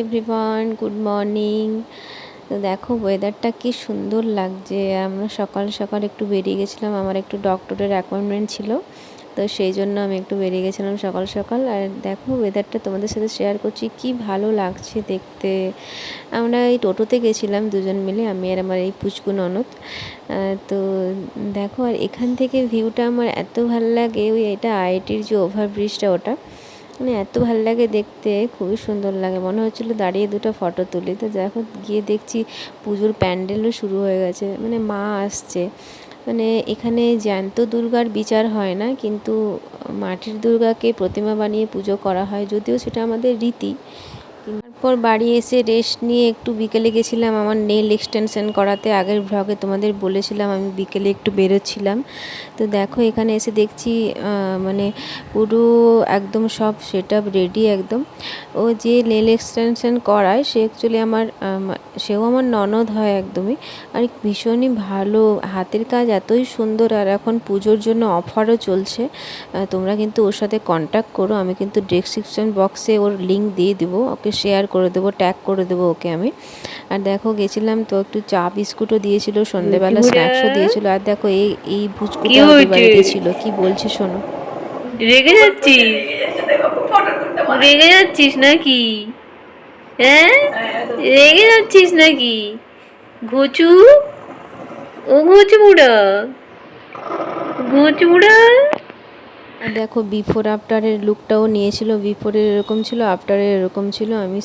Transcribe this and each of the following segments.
Everyone good morning তো দেখো ওয়েদারটা কি সুন্দর লাগছে। আমরা সকাল সকাল একটু বেরিয়ে গেছিলাম। আমার একটু ডক্টরের অ্যাপয়েন্টমেন্ট ছিল। তো সেই জন্য আমি একটু বেরিয়ে গেছিলাম সকাল সকাল। আর দেখো ওয়েদারটা তোমাদের সাথে শেয়ার করছি। কি ভালো লাগছে দেখতে। আমরা এই টোটোতে গেছিলাম দুজন মিলে, আমি আর আমার এই পুচকু ননদ। তো দেখো, আর এখান থেকে ভিউটা আমার এত ভালো লাগে। ওই এটা আইটির যে ওভারব্রিজটা ওটা। মানে এত ভালো লাগে দেখতে, খুবই সুন্দর লাগে। মনে হচ্ছিল দাঁড়িয়ে দুটো ফটো তুলি। তো যখন গিয়ে দেখছি পুজোর প্যান্ডেলও শুরু হয়ে গেছে। মানে মা আসছে। মানে এখানে জ্যান্ত দুর্গার বিচার হয় না, কিন্তু মাটির দুর্গাকে প্রতিমা বানিয়ে পুজো করা হয়। যদিও সেটা আমাদের রীতি তারপর বাড়ি এসে রেস্ট নিয়ে একটু বিকেলে গেছিলাম আমার নেল এক্সটেনশন করাতে। আগের ভ্লগে তোমাদের বলেছিলাম, আমি বিকেলে একটু বেরোচ্ছিলাম। তো দেখো এখানে এসে দেখছি মানে পুরো একদম সব সেট রেডি একদম। ও যে নেল এক্সটেনশন করায়, সে অ্যাকচুয়ালি আমার সেও আমার ননদ হয় একদমই। আর ভীষণই ভালো, হাতের কাজ এতই সুন্দর। আর এখন পুজোর জন্য অফারও চলছে। তোমরা কিন্তু ওর সাথে কন্ট্যাক্ট করো। আমি কিন্তু ডেসক্রিপশন বক্সে ওর লিঙ্ক দিয়ে দেবো। ওকে শেয়ার করে দেবো ট্যাগ করে দেবো ওকে আমি। আর দেখো গেছিলাম তো একটু চা বিস্কুটও দিয়েছিল সন্ধেবেলা স্ন্যাক্সও দিয়েছিল। আর দেখো এই এই ভুচকুটা বাড়িতে ছিল কি বলছে শোনো। রেগে যাচ্ছিস? রেগে যাচ্ছিস নাকি? হ্যাঁ? রেগে যাচ্ছিস নাকি? ঘুচু? ও ঘুচু বুড়া। ঘুচু বুড়া? আর দেখো বিফোর আফটারের লুকটাও নিয়েছিল বিফোরের এরকম ছিল আফটারের এরকম ছিল। আমি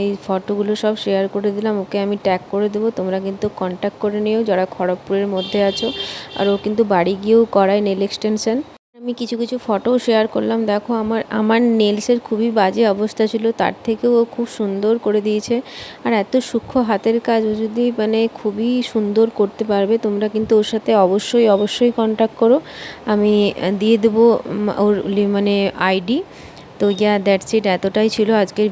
এই ফটোগুলো সব শেয়ার করে দিলাম, ওকে আমি ট্যাগ করে দেবো। তোমরা কিন্তু কন্ট্যাক্ট করে নিও যারা খড়গপুরের মধ্যে আছো। আর ও কিন্তু বাড়ি গিয়েও করায় নেল এক্সটেনশন আমি কিছু কিছু ফটো শেয়ার করলাম। দেখো, আমার আমার নেলসের খুবই বাজে অবস্থা ছিল। তার থেকেও ও খুব সুন্দর করে দিয়েছে। আর এত সূক্ষ্ম হাতের কাজ ও যদি মানে খুবই সুন্দর করতে পারবে, তোমরা কিন্তু ওর সাথে অবশ্যই অবশ্যই কন্ট্যাক্ট করো। আমি দিয়ে দেবো ওর মানে আইডি তো ইয়া দ্যাটস ইট এতটাই ছিল আজকের